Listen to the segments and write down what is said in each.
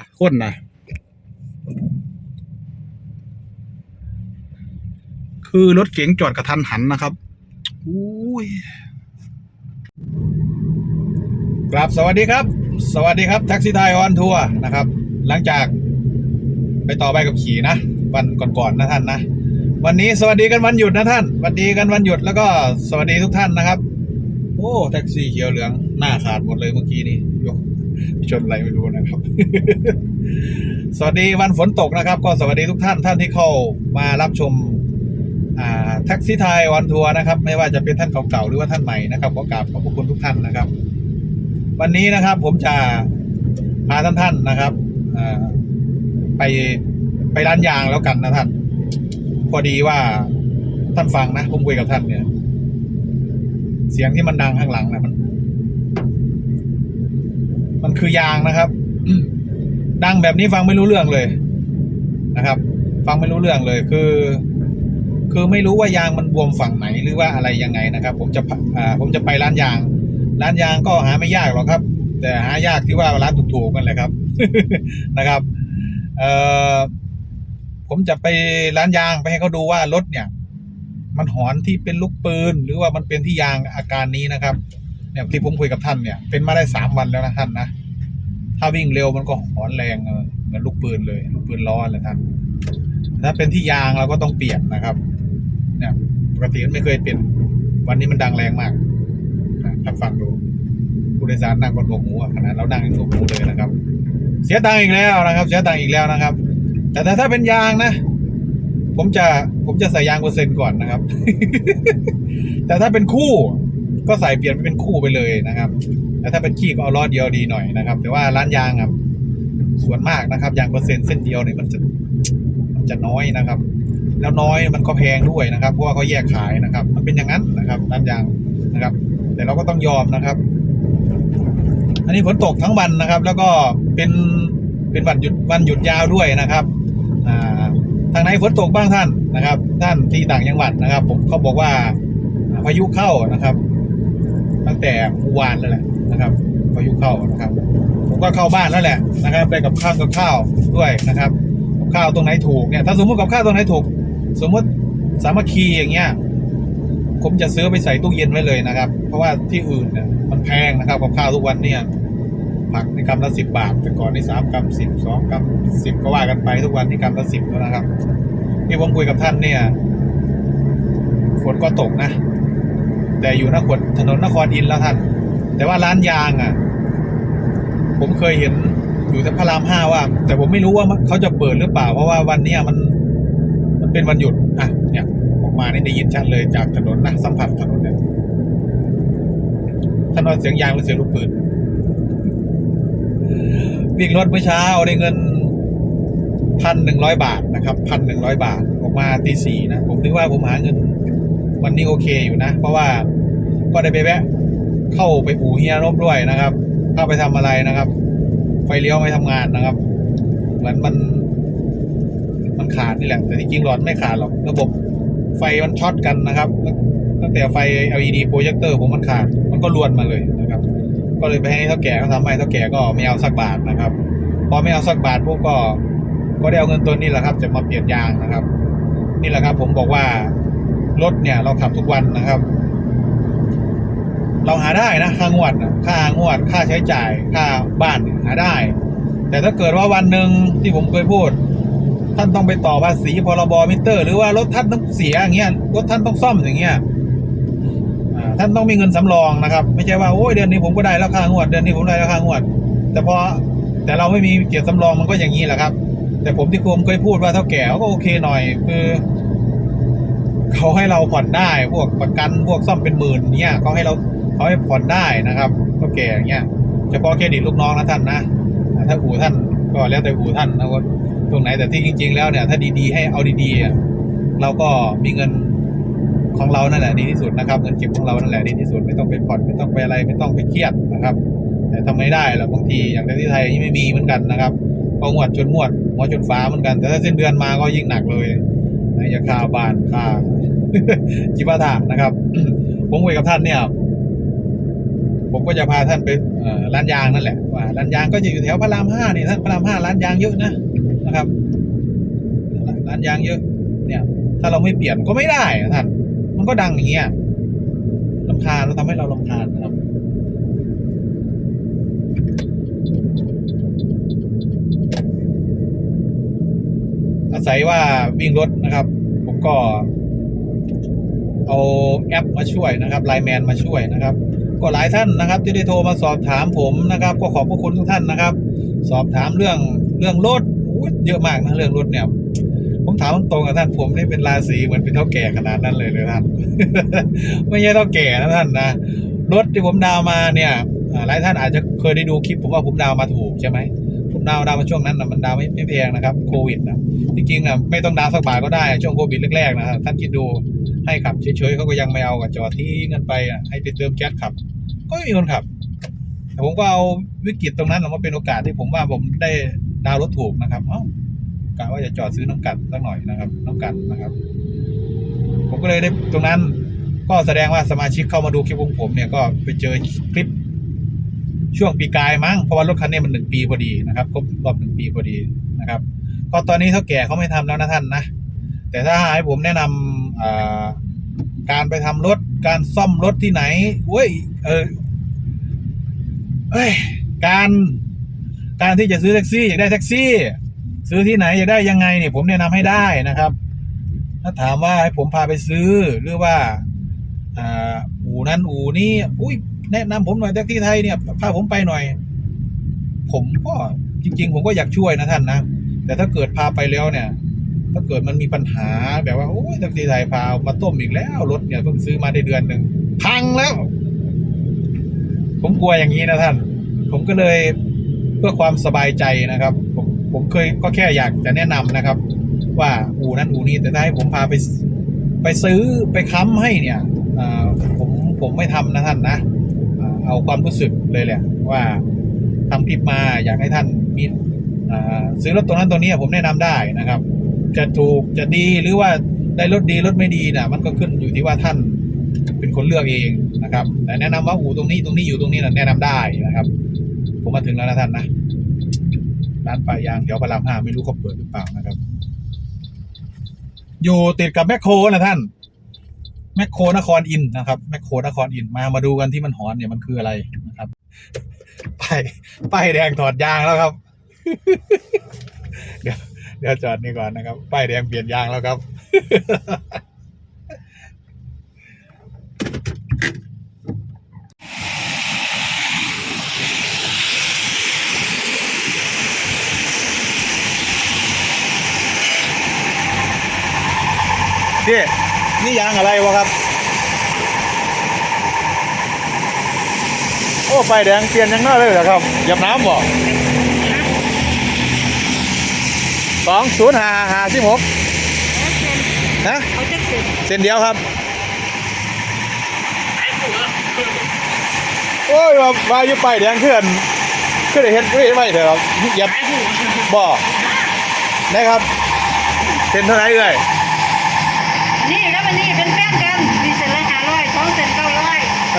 อะคนนะคือรถเก๋งจอดกระทันหันนะครับอุ้ยครับสวัสดีครับ สวัสดีครับแท็กซี่ไทยออนทัวร์นะครับ หลังจากไปต่อใบกับขี่นะ วันก่อนๆนะท่านนะ วันนี้สวัสดีกันวันหยุดนะท่านสวัสดีกันวันหยุดแล้วก็สวัสดีทุกท่านนะครับ โอ้แท็กซี่เขียวเหลืองหน้าขาดหมดเลยเมื่อกี้นี้ยก ชนอะไรไม่รู้นะครับ สวัสดีวันฝนตกนะครับ ก็สวัสดีทุกท่านท่านที่เข้ามารับชมแท็กซี่ไทยออนทัวร์นะครับ ไม่ว่าจะเป็นท่านเก่าๆหรือว่าท่านใหม่นะครับขอกราบขอบพระคุณทุกท่านนะครับ วันนี้นะครับผมจะพาท่านท่านๆนะครับไปไปร้านยางแล้วกันนะท่าน พอดีว่าท่านฟังนะผมคุยกับท่านเนี่ย เสียงที่มันดังข้างหลังนะมัน มันคือยางนะครับ ดังแบบนี้ฟังไม่รู้เรื่องเลยนะครับ ฟังไม่รู้เรื่องเลยคือ คือไม่รู้ว่ายางมันบวมฝั่งไหนหรือว่าอะไรยังไงนะครับ ผมจะพาอ่าผมจะไปร้านยาง ร้านยางก็หาไม่ยากหรอกครับ แต่หายากที่ว่าร้านถูกๆกันแหละครับนะครับเอ่อผมจะไปร้านยางไปให้เขาดูว่ารถเนี่ย มันหอนที่เป็นลูกปืนหรือว่ามันเป็นที่ยางอาการนี้นะครับ เนี่ยที่ผมคุยกับท่านเนี่ย เป็นมาได้สามวันแล้วนะท่านนะถ้าวิ่งเร็วมันก็หอนแรงเหมือนลูกปืนเลยลูกปืนล้อเลยท่านถ้าเป็นที่ยางเราก็ต้องเปลี่ยนนะครับ เนี่ยปกติมันไม่เคยเป็น วันนี้มันดังแรงมากนะท่านฟังดูผู้โดยสารนั่งบนหัวหมูขนาดเรานั่งยังหัวหมูเลยนะครับ เสียตังค์อีกแล้วนะครับ เสียตังค์อีกแล้วนะครับ แต่ถ้าถ้าเป็นยางนะ ผมจะผมจะใส่ยางเปอร์เซ็นต์ก่อนนะครับ แต่ถ้าเป็นคู่ ก็ใส่เปลี่ยนไปเป็นคู่ไปเลยนะครับแต่ถ้าเป็นขี้ก็เอาล้อเดียวดีหน่อยนะครับ แต่ว่าร้านยางครับส่วนมากนะครับยางเปอร์เซ็นต์เส้นเดียวเนี่ยมันจะมันจะน้อยนะครับ แล้วน้อยมันก็แพงด้วยนะครับเพราะว่าเขาแยกขายนะครับ มันเป็นอย่างนั้นนะครับร้านยางนะครับ แต่เราก็ต้องยอมนะครับ อันนี้ฝนตกทั้งวันนะครับ แล้วก็เป็นเป็นวันหยุดวันหยุดยาวด้วยนะครับอ่าทางไหนฝนตกบ้างท่านนะครับ ท่านที่ต่างจังหวัดนะครับ ผมเขาบอกว่าพายุเข้านะครับ ตั้งแต่เมื่อวานแล้วแหละนะครับพายุเข้านะครับ ผมก็เข้าบ้านแล้วแหละนะครับไปกับข้าวกับข้าวด้วยนะครับข้าวตรงไหนถูกเนี่ยถ้าสมมติกับข้าวตรงไหนถูก สมมติสามัคคีอย่างเงี้ยผมจะซื้อไปใส่ตู้เย็นไว้เลยนะครับ เพราะว่าที่อื่นเนี่ยมันแพงนะครับกับข้าวทุกวันเนี่ยผักในกรัมละสิบบาท แต่ก่อนในสามกรัมสิบสองกรัมสิบก็ว่ากันไปทุกวันนี่กรัมละสิบแล้วนะครับ ที่ผมคุยกับท่านเนี่ย ฝนก็ตกนะ แต่อยู่นครถนนนครอินทร์แล้วท่าน แต่ว่าร้านยางอะ ผมเคยเห็นอยู่ที่พระรามห้าว่า แต่ผมไม่รู้ว่าเขาจะเปิดหรือเปล่า เพราะว่าวันเนี้ยมัน มันเป็นวันหยุดอะเนี่ยออกมานี่ได้ยินชัดเลยจากถนนนะสัมผัสถนนเนี่ยท่านเสียงยางหรือเสียงลูกปืนวิ่งรถเมื่อเช้าได้เงินพันหนึ่งร้อยบาทนะครับพันหนึ่งร้อยบาทออกมาตีสี่นะ ผมนึกว่าผมหาเงิน วันนี้โอเคอยู่นะ เพราะว่าก็ได้ไปแวะเข้าไปอู่เฮียรบด้วยนะครับเข้าไปทำอะไรนะครับ ไฟเลี้ยวไม่ทำงานนะครับ เหมือนมัน มันขาดนี่แหละ แต่ที่จริงหลอดไม่ขาดหรอก ระบบไฟมันช็อตกันนะครับ ตั้งแต่ไฟ LED โปรเจคเตอร์ผมมันขาด มันก็รวนมาเลยนะครับ ก็เลยไปให้เท่าแก่เขาทำให้เท่าแก่ก็ไม่เอาสักบาทนะครับ พอไม่เอาสักบาทพวกก็ ก็ได้เอาเงินตัวนี้แหละครับ จะมาเปลี่ยนยางนะครับ นี่แหละครับ ผมบอกว่า รถเนี่ยเราขับทุกวันนะครับ เราหาได้นะค่างวดนะค่างวด ค่าใช้จ่าย ค่าบ้านหาได้ แต่ถ้าเกิดว่าวันหนึ่งที่ผมเคยพูด ท่านต้องไปต่อภาษีพรบมิเตอร์ หรือว่ารถท่านต้องเสียอย่างเงี้ยรถท่านต้องซ่อมอย่างเงี้ยท่านต้องมีเงินสำรองนะครับ ไม่ใช่ว่าโอ้ยเดือนนี้ผมก็ได้ราคางวด เดือนนี้ผมได้ราคางวด แต่พอแต่เราไม่มีเกียรติสำรองมันก็อย่างนี้แหละครับ แต่ผมที่ผมเคยพูดว่าเท่าแก่ก็โอเคหน่อยคือ เขาให้เราผ่อนได้พวกประกันพวกซ่อมเป็นหมื่นเนี่ยเขาให้เราเขาให้ผ่อนได้นะครับเท่าแก่อย่างเงี้ยเฉพาะเครดิตลูกน้องนะท่านนะถ้าอู่ท่านก็แล้วแต่อู่ท่านนะว่าตรงไหนแต่ที่จริง ๆ แล้วเนี่ยถ้าดีๆให้เอาดีๆเราก็มีเงินของเรานั่นแหละดีที่สุดนะครับเงินเก็บของเรานั่นแหละดีที่สุดไม่ต้องไปผ่อนไม่ต้องไปอะไรไม่ต้องไปเครียดนะครับ แต่ทำไม่ได้หรอกบางทีอย่างในที่ไทยนี่ไม่มีเหมือนกันนะครับพองวดจนงวดหัวจนฟ้าเหมือนกัน แต่ถ้าสิ้นเดือนมาก็ยิ่งหนักเลยนะอย่าค่าบ้านค่า จิปาถะนะครับ ผมคุยกับท่านเนี่ย ผมก็จะพาท่านไปร้านยางนั่นแหละว่าร้านยางก็จะอยู่แถวพระรามห้านี่ท่านพระรามห้าร้านยางเยอะนะนะครับ ร้านยางเยอะ เนี่ย ถ้าเราไม่เปลี่ยนก็ไม่ได้นะท่าน มันก็ดังอย่างเงี้ยลำคาญแล้วทำให้เราลำคาญนะครับอาศัยว่าวิ่งรถนะครับ ผมก็ เอาแอปมาช่วยนะครับไลน์แมนมาช่วยนะครับ ก็หลายท่านนะครับ ที่ได้โทรมาสอบถามผมนะครับ ก็ขอบพระคุณทุกท่านนะครับ สอบถามเรื่องเรื่องรถอุ๊ยเยอะมากนะเรื่องรถเนี่ยผมถามตรงๆกับท่านผมนี่เป็นราศีเหมือนเป็นเท่าแก่ขนาดนั้นเลยเลยท่านไม่ใช่เท่าแก่นะท่านนะรถที่ผมดาวมาเนี่ยหลายท่านอาจจะเคยได้ดูคลิปผมว่าผมดาวมาถูกใช่ไหม ดาวดาวมาช่วงนั้นนะมันดาวไม่ไม่แพงนะครับโควิดนะจริงๆนะไม่ต้องดาวสักบาทก็ได้ช่วงโควิดแรกๆนะท่านคิดดูให้ขับเฉยๆเขาก็ยังไม่เอากับจอดทิ้งกันไปอะให้ไปเติมแก๊สขับ ก็ไม่มีคนขับแต่ผมก็เอาวิกฤตตรงนั้นมาเป็นโอกาสที่ผมว่าผมได้ดาวรถถูกนะครับเอ้ากะว่าจะจอดซื้อน้ำกัดสักหน่อยนะครับน้ำกัดนะครับ ผมก็เลยได้ตรงนั้นก็แสดงว่าสมาชิกเข้ามาดูคลิปของผมเนี่ยก็ไปเจอคลิป ช่วงปีกายมั้งเพราะว่ารถคันนี้มันหนึ่งปีพอดีนะครับครบรอบหนึ่งปีพอดีนะครับ ก็ตอนนี้เท่าแก่เขาไม่ทำแล้วนะท่านนะแต่ถ้าให้ผมแนะนำอ่าการไปทำรถการซ่อมรถที่ไหนเว้ยเออเอ้ยการการที่จะซื้อแท็กซี่อยากได้แท็กซี่ ซื้อที่ไหนอยากได้ยังไงเนี่ยผมแนะนำให้ได้นะครับ ถ้าถามว่าให้ผมพาไปซื้อหรือว่าอ่าอู่นั้นอู่นี้อุ้ย แนะนำผมหน่อยแท็กซี่ไทยเนี่ยพาผมไปหน่อย ผมก็จริง ๆ ผมก็อยากช่วยนะท่านนะแต่ถ้าเกิดพาไปแล้วเนี่ย ถ้าเกิดมันมีปัญหาแบบว่าโอ้ยแท็กซี่ไทยพามาต้มอีกแล้วรถเนี่ยเพิ่งซื้อมาได้เดือนหนึ่งพังแล้ว ผมกลัวอย่างนี้นะท่าน ผมก็เลยเพื่อความสบายใจนะครับ ผมผมเคยก็แค่อยากจะแนะนำนะครับ ว่าอู่นั้นอู่นี้แต่ถ้าให้ผมพาไปไปซื้อไปค้ำให้เนี่ยอ่าผมผมไม่ทำนะท่านนะ เอาความรู้สึกเลยแหละ ว่าทำคลิปมาอยากให้ท่านมีซื้อรถตัวนั้นตัวนี้ผมแนะนำได้นะครับ จะถูกจะดีหรือว่าได้รถดีรถไม่ดีนะมันก็ขึ้นอยู่ที่ว่าท่านเป็นคนเลือกเองนะครับ แต่แนะนำว่าอู่ตรงนี้ตรงนี้อยู่ตรงนี้นะแนะนำได้นะครับ ผมมาถึงแล้วนะท่านนะร้านปลายางแถวพระรามห้าไม่รู้เขาเปิดหรือเปล่านะครับ อยู่ติดกับแมคโครนะท่าน แมคโครนครอินนะครับแมคโครนครอินมามาดูกันที่มันหอนเนี่ยมันคืออะไรนะครับป้ายป้ายแดงถอดยางแล้วครับ เดี๋ยวเดี๋ยวจอดนี่ก่อนนะครับป้ายแดงเปลี่ยนยางแล้วครับพี่ นี่ยางอะไรวะครับ โอ้ไฟแดงเปลี่ยนยังน่าเลยเหรอครับเหยับน้ำบ่สองศูนย์ห้าห้าสิบหกนะเขาจะเสร็จเส้นเดียวครับโอ้ยว่าว่าอยู่ไฟแดงเพื่อนเพื่อนได้เห็นเพื่อนไว้เถอะครับเหยับบ่นะครับเส้นเท่าไหร่เอ่ย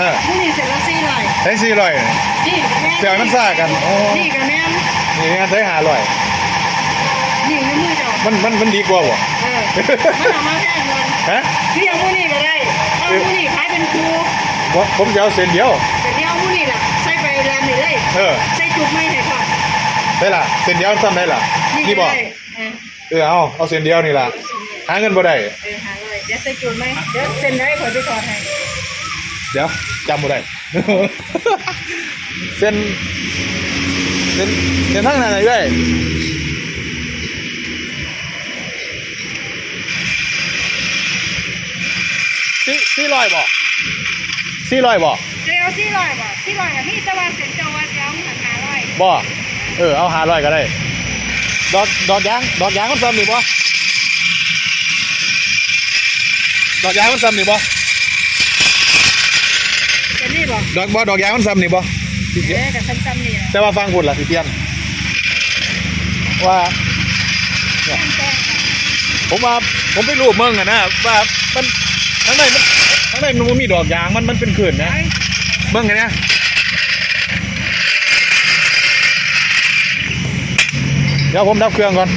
อยเออนี่นี่เสร็จละสี่ร้อยใช้สี่ร้อยนี่กับแม่เดี๋ยวมันซ่ากันโอ้นี่กับแม่นี่งานใช้หาร้อยนี่ในมือเจ้ามันมันมันดีกว่าบ่เออมันเอามาแค่เงินฮะพี่เอามือนี่ก็ได้เอามือนี่ขายเป็นครูผมผมจะเอาเส้นเดียว แต่เดี๋ยวเอามือนี่แหละใส่ไปแรมนี่เลยเออใส่จุกไม่ให้ค่ะ ได้ล่ะเส้นเดียวซ้ำได้ล่ะนี่นี่ก็บ่ได้เออเออเอาเอาเส้นเดียวนี่ล่ะหาเงินบ่ได้เออหาร้อยเดี๋ยวใส่จุกไหมเดี๋ยวเซ็นได้ขอไปถอดให้ เดี๋ยว จำบ่ได้ เส้นเส้นเส้นทางไหนได้สี่สี่ร้อยบ่สี่ร้อยบ่เดี๋ยวสี่ร้อยบ่สี่ร้อยกับพี่ตะวันเสร็จเจ้าว่าจะเอาหันหาร้อยบ่เออเอาหาร้อยก็ได้ ดอกดอกยางดอกยางมันซ้ำนี่บ่ดอกยางมันซ้ำนี่บ่จะ ดอกบอดอกยางมันซ้ำนี่บอสิเทียนเอ๊ซ้ำๆนี่ล่ะแต่ว่าฟังพุ่ล่ะสิเทียนว่า ผมว่าผมไม่รู้เมืองอะนะว่ามันทั้งในมันทั้งในมันบ่มีดอกยางมันมันเป็นขื่นนะเมืองไงเนี่ยเดี๋ยวผมดับเครื่องก่อน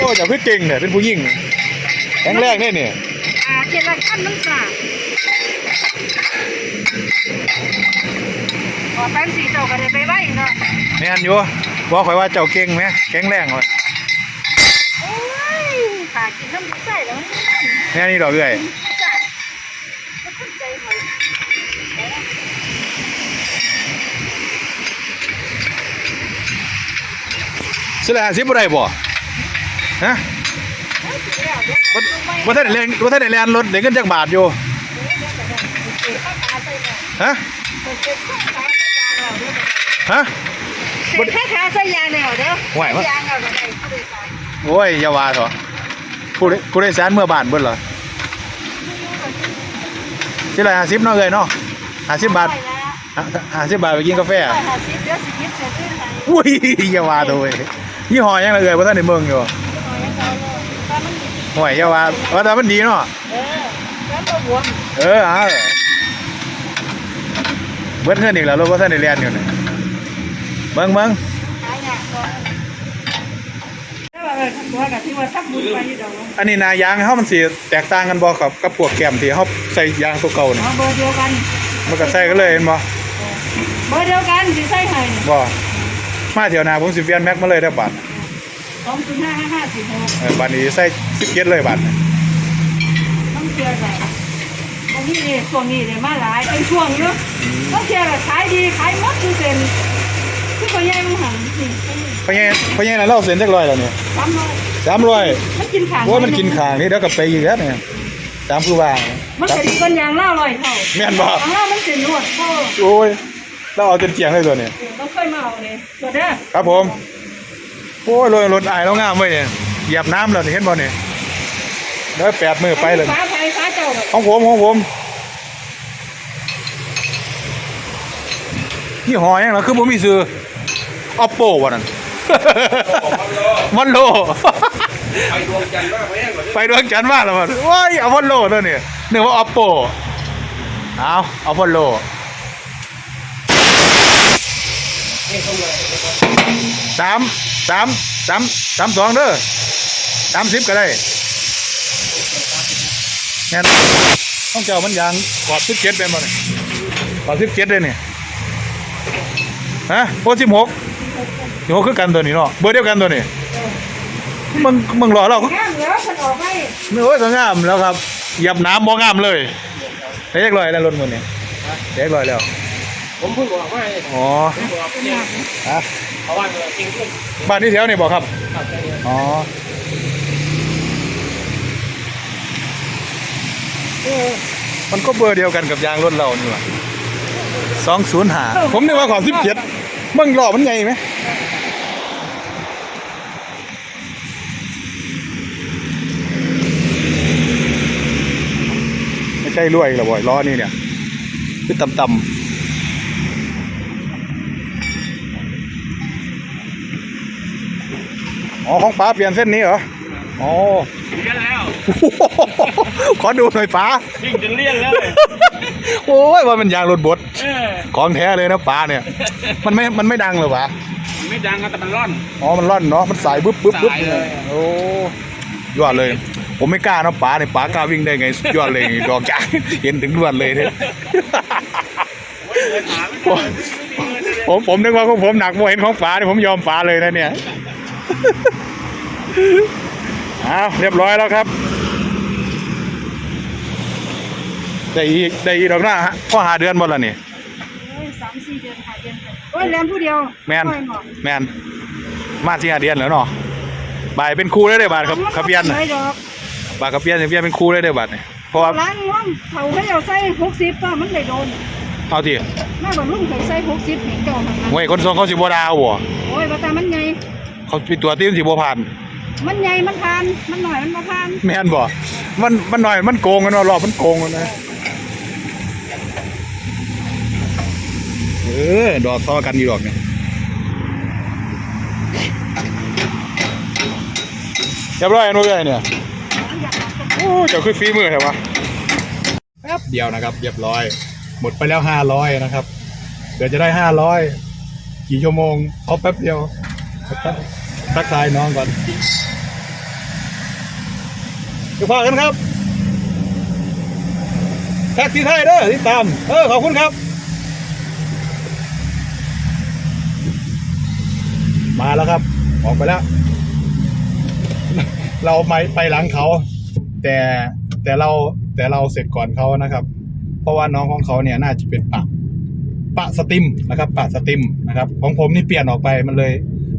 โอ้เจะคือเก่งเนี่ยเป็นผู้หญิงแข็งแรงเนี่ยนี่อ่าเจ็ดละขั้นมันสาขอแป้งสีเจ้าก็ได้ไปไว้เนาะแม่นอยู่บอกข่อยว่าเจ้าเก่งไหมแข็งแรงเลยโอ้ยขากินน้ำดีใจแล้วแม่นี่ดอกเอ้ยจ้ะก็ขึ้นใจหน่อยสิละห้าสิบบ่ได้บ่ ฮะเฮ้ยสิแล้วเดี๋ยวบ่บ่ทันได้เรียนบ่ทันได้เรียนรถได้เงินจักบาทอยู่เดี๋ยวข้าวตาใส่หน่อยฮะเสร็จข้าวขาใส่ยางแล้วเดี๋ยวฮะเสร็จข้าวขาใส่ยางแล้วเดี๋ยวไหวปะยางแล้วเดี๋ยวได้ผู้โดยสารโอ้ยอย่าว่าเถอะผู้ใดผู้โดยสารเมื่อบ้านเบิดเหรอสิละห้าสิบเนาะเอ้ยเนาะห้าสิบบาทร้อยละห้าสิบบาทไปกินกาแฟร้อยห้าสิบเดี๋ยวสิบยิบเสร็จขึ้นไหนอุ้ยอย่าว่าตัวเว้ยยี่ห้อยังละเอ้ยบ่ทันได้เมืองอยู่ ห่วยอย่าว่าว่าแต่มันดีเนาะเออแล้วก็บวมเออเอาเบิดเงินอีกแล้วรถบ่ทันได้เรียนอยู่นี่เบิ่งเบิ่งหายากก่อนแล้วว่าเออตัวกับที่ว่าทับบุญไปอยู่ดอกอันนี้หนายางเฮามันสิแตกต่างกันบ่กับกับพวกแก้มที่เฮาใส่ยางตัวเก่านี่เอาเบอร์เดียวกัน มันก็ใส่กันเลยเห็นบ่เบอร์เดียวกันสิใส่ให้บ่มาเที่ยวหน้าผมสิเปลี่ยนแม็กมาเลยเด้อบาด สองจุดห้าห้าห้าสี่หกเออบาดนี้ใส่17เลยบาดต้องเชื่อใจตรงนี้เนี่ยช่วงนี้เนี่ยมาหลายเป็นช่วงเยอะต้องเชื่อว่าขายดีขายหมดทุกเซ็นคือคนใหญ่มึงหันนี่เพราะงั้นเพราะงั้นเราเซ็นจักร้อยแล้วเนี่ยสามร้อย300มันกินขาโอ้ยมันกินข้างนี่เดี๋ยวก็ไปอีกแล้วเนี่ยตามคือว่ามันจะดีกันอย่างเล่าลอยเท่าแม่นบ่ของเรามันเป็นนวดพ่อโอ้ยเราเอาจนเจียงเลยตัวนี้ต้องเคยมาเอาเลยตัวเด้อครับผม โอ้ยรถรถอายแล้วงามเว้ยเนี่ยเหยียบน้ำแล้วนี่เห็นบ่เนี่ยเดี๋ยวแปดมือไปเลยฟ้าไฟฟ้าเจ้าดอกของผมของผมยี่ห้อหยังล่ะคือบ่มีซื้อ Oppo ว่านั่นมันโล ไปดวงจันทร์ว่าไปแห้งกว่านี้ไปดวงจันทร์มาแล้วมันว้ายเอาพอลโลตัวนี้นึกว่า Oppo เอาเอาพอลโลนี่ต้องเลยสาม สามสามสามสองเด้อสามสิบก็ได้แน่นต้องเจ้ามันยางกอดสิบเจ็ดเป็นบ่เนี่ยกอดสิบเจ็ดเลยเนี่ยฮะโอ้สิบหกสิบหกคือกันตัวนี้เนาะเบอร์เดียวกันตัวนี้มึงมึงรอเรางามเหลือคนออกให้โอ้ยก็งามแล้วครับเหยียบน้ำบ่งามเลยเรียกลอยแล้วรถมือเนี่ยเรียกลอยแล้วผมเพิ่งบอกว่าอ๋อผมบอกเนี่ยฮะ เพราะว่าเราจริงขึ้นบ้านนี้แถวนี่บอกครับขับได้เลยอ๋อเออมันก็เบอร์เดียวกันกับยางรถเรานี่หว่าสองศูนย์หาผมนึกว่าขอสิบเจ็ดมึงหล่อมันใหญ่ไหมไม่ใช่รวยหรอบ่อยล้อนี่เนี่ย คือต่ำๆ อ๋อของป้าเปลี่ยนเส้นนี้เหรออ๋อเลี่ยนแล้ว ขอดูหน่อยป้าวิ่งจนเลี่ยนแล้วเลยโอ้ยว่ามันยางรถบดเออของแท้เลยนะป้าเนี่ย มันไม่มันไม่ดังเหรอวะไม่ดังก็แต่มันร่อนอ๋อมันร่อนเนาะมันสายบึ๊บบึ๊บบึ๊บสายเลยโอ้ยอดเลย ผมไม่กล้านะป้าเนี่ยป้ากล้าวิ่งได้ไงสุดยอดเลยดอกจ้าเห็นถึงลวดเลยเนี่ยโอ้ยเลยขาไม่ได้ไม่มีเงินเลยผมผมนึกว่าของผมหนักโมเห็นของป้าเนี่ยผมยอมป้าเลยนะเนี่ย เอาเรียบร้อยแล้วครับ ได้อีกได้อีกดอกหน้าฮะพ่อหาเดือนหมดแล้วนี่โอ้ยสามสี่เดือนห้าเดือนโอ้ยแลนผู้เดียวแมนค่อยบอกแมนมาสี่ห้าเดือนแล้วเนาะบ่ายเป็นครูได้เลยบาทครับขับเปียนเลน่ะยดอกบาทขับเปียนขับเปียนเป็นครูได้เลยบาทเนี่ยเพราะว่าล้างง่วงเขาให้เอาใส่หกสิบก็มันเลยโดนเอาที่แม่บอกลุงเคยใส่หกสิบเห็นเจ้าหันหลังห่วยคนทรงเขาสิบดาวบ่โอ้ยว่าแต่มันใหญ่ เขาปิดตัวตีมสิบผ่าน มันใหญ่มันทานมันหน่อยมันมาทานแม่นบ่ มันมันหน่อยมันโกงกันเนาะรอบมันโกงกันนะเออดอกซ้อกันอยู่ดอกเนี่ยเรียบร้อยอันนู้นเลยเนี่ยโอ้เจ้าคือฝีมือเหรอวะแป๊บเดียวนะครับ เรียบร้อย หมดไปแล้วห้าร้อยนะครับ เดี๋ยวจะได้ห้าร้อยกี่ชั่วโมงเอาแป๊บเดียว ทักทายน้องก่อนเดี๋ยวพอกันครับ แท็กซี่ไทยเด้อที่ตาม เออ ขอบคุณครับ มาแล้วครับ ออกไปแล้ว เราไม่ไปหลังเขา แต่แต่เราแต่เราเสร็จก่อนเขานะครับ เพราะว่าน้องของเขาเนี่ยน่าจะเป็นปะปะสติมนะครับปะสติมนะครับ ของผมนี่เปลี่ยนออกไปมันเลย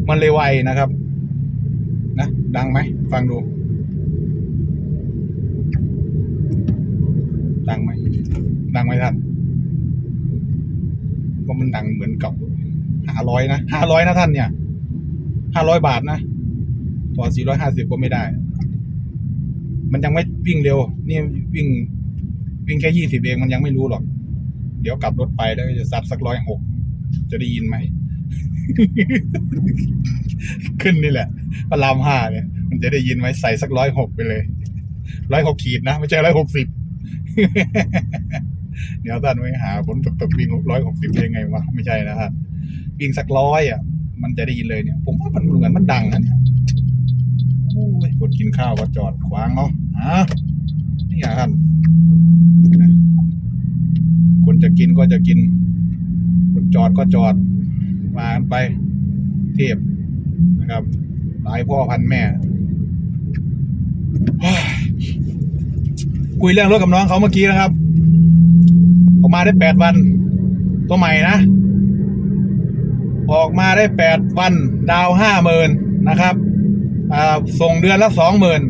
มันเลยไวนะครับ นะ ดังไหม ฟังดู ดังไหม ดังไหมท่านว่ามันดังเหมือนกับห้าร้อยนะห้าร้อยนะท่านเนี่ยห้าร้อยบาทนะต่อสี่ร้อยห้าสิบก็ไม่ได้ มันยังไม่วิ่งเร็ว นี่วิ่ง วิ่งแค่ยี่สิบเองมันยังไม่รู้หรอก เดี๋ยวกลับรถไปแล้วจะซัดสักร้อยหกจะได้ยินไหม ขึ้นนี่แหละพระรามห้าเนี่ย มันจะได้ยินไหมใส่สักร้อยหกไปเลยร้อยหกขีดนะ ไม่ใช่ร้อยหกสิบเดี๋ยวท่านไปหาผลตกตกวิ่งร้อยหกสิบยังไงวะไม่ใช่นะฮะวิ่งสักร้อยอะ มันจะได้ยินเลยเนี่ย ผมว่ามันเหมือนมันดังนะเนี่ยโอ้ยคนกินข้าวก็จอดขวางเนาะอะนี่อะท่านคนจะกินก็จะกิน คนจอดก็จอด มากันไป เทียบนะครับ หลายพ่อพันแม่ คุยเรื่องรถกับน้องเขาเมื่อกี้นะครับ ออกมาได้แปดวัน ตัวใหม่นะ ออกมาได้แปดวัน ดาวห้าหมื่นนะครับส่งเดือนละสองหมื่น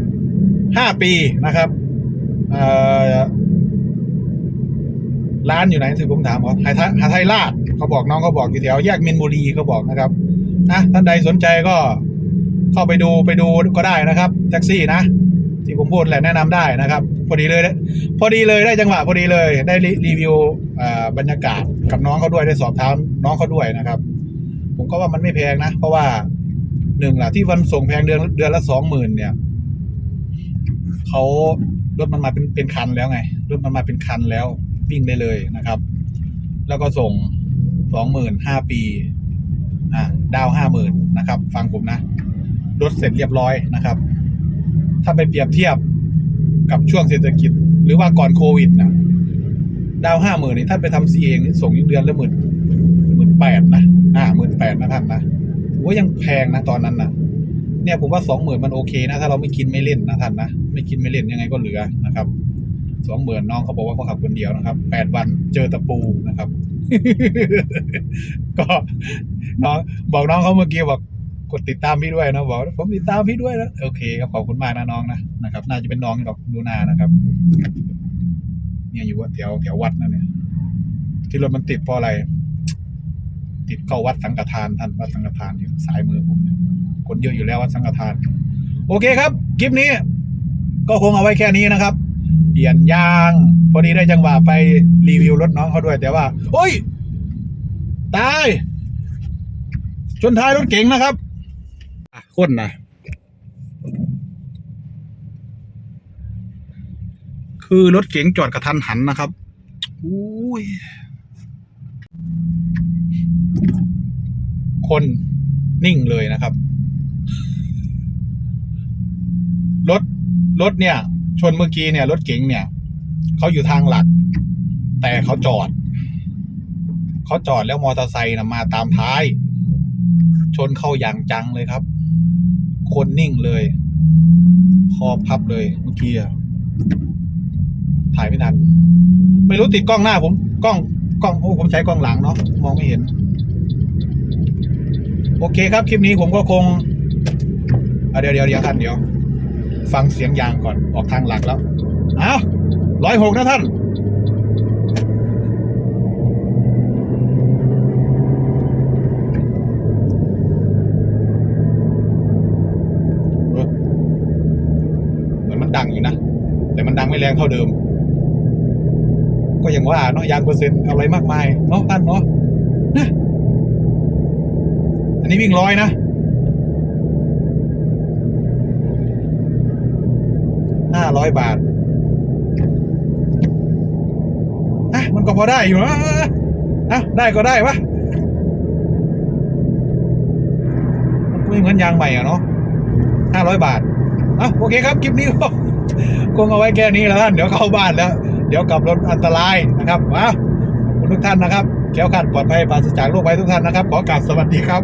ห้าปีนะครับร้านอยู่ไหนถือผมถามเขาหาไทยหาไทยลาด เขาบอกน้องเขาบอกอยู่แถวแยกมินบุรีเขาบอกนะครับนะท่านใดสนใจก็เข้าไปดูไปดูก็ได้นะครับแท็กซี่นะที่ผมพูดแหละแนะนำได้นะครับ พอดีเลยพอดีเลยได้จังหวะพอดีเลย ได้รีรวิวบรรยากาศกับน้องเขาด้วยได้สอบถามน้องเขาด้วยนะครับ ผมก็ว่ามันไม่แพงนะ เพราะว่าหนึ่งล่ะที่วันส่งแพงเดือนเดือนละสองหมื่นเนี่ยเขารถมันมาเป็นเป็นคันแล้วไงรถมันมาเป็นคันแล้ววิ่งได้เลยนะครับ แล้วก็ส่ง สองหมื่นห้าปีอ่าดาวห้าหมื่นนะครับ ฟังผมนะรถเสร็จเรียบร้อยนะครับ ถ้าไปเปรียบเทียบกับช่วงเศรษฐกิจ หรือว่าก่อนโควิดนะดาวห้าหมื่นนี่ท่านไปทำซีเองนี่ส่งยู่เดือนละหมื่นหมื่นแปดนะอ่าหมื่นแปดนะท่านนะถือว่ายังแพงนะตอนนั้นนะเนี่ยผมว่าสองหมื่นมันโอเคนะ ถ้าเราไม่กินไม่เล่นนะท่านนะไม่กินไม่เล่นยังไงก็เหลือนะครับสองหมื่นน้องเขาบอกว่าเขาขับคนเดียวนะครับแปดวันเจอตะปูนะครับ ก็น้องบอกน้องเขาเมื่อกี้บอกกดติดตามพี่ด้วยนะบอกผมติดตามพี่ด้วยนะโอเคครับขอบคุณมากนะน้องนะนะครับ น่าจะเป็นน้องดอกดูนานะครับ เนี่ยอยู่ว่าแถวแถววัดนั่นเนี่ยที่รถมันติดเพราะอะไร ติดเข้าวัดสังฆทานท่านวัดสังฆทานอยู่ซ้ายมือผมเนี่ยคนเยอะอยู่แล้ววัดสังฆทาน โอเคครับคลิปนี้ ก็คงเอาไว้แค่นี้นะครับ เปลี่ยนยาง พอดีได้จังหวะไปรีวิวรถน้องเขาด้วย แต่ว่า โอ้ย ตาย ชนท้ายรถเก๋งนะครับอะคนนะคือรถเก๋งจอดกระทันหันนะครับอุ้ยคนนิ่งเลยนะครับ รถ รถเนี่ย ชนเมื่อกี้เนี่ยรถเก๋งเนี่ยเขาอยู่ทางหลัก แต่เขาจอดเขาจอดแล้วมอเตอร์ไซค์นะมาตามท้าย ชนเข้าอย่างจังเลยครับ คนนิ่งเลย คอพับเลยเมื่อกี้ถ่ายไม่ทัน ไม่รู้ติดกล้องหน้าผม กล้องกล้องโอ้ผมใช้กล้องหลังเนาะมองไม่เห็น โอเคครับ คลิปนี้ผมก็คงเดี๋ยวเดี๋ยวเดี๋ยวท่านเดี๋ยว ฟังเสียงยางก่อนออกทางหลักแล้วอ้าวร้อยหกนะท่านเหมือนมันดังอยู่นะ แต่มันดังไม่แรงเท่าเดิม ก็อย่างว่าเนาะยางเปอร์เซ็นต์อาอะไรมากมายเนาะท่านเนาะนะอันนี้วิ่งร้อยนะ ห้าร้อยบาทอะมันก็พอได้อยู่นะอะได้ก็ได้วะมันก็ไม่เหมือนยางใหม่อะเนาะห้าร้อยบาทอะโอเคครับ คลิปนี้ก็คงเอาไว้แค่นี้แล้วท่านเดี๋ยวเข้าบ้านแล้ว เดี๋ยวกลับรถอันตรายนะครับว้าคุณทุกท่านนะครับแก้วขัดปลอดภัยปราศจากโรคภัยทุกท่านนะครับ ขอกราบสวัสดีครับ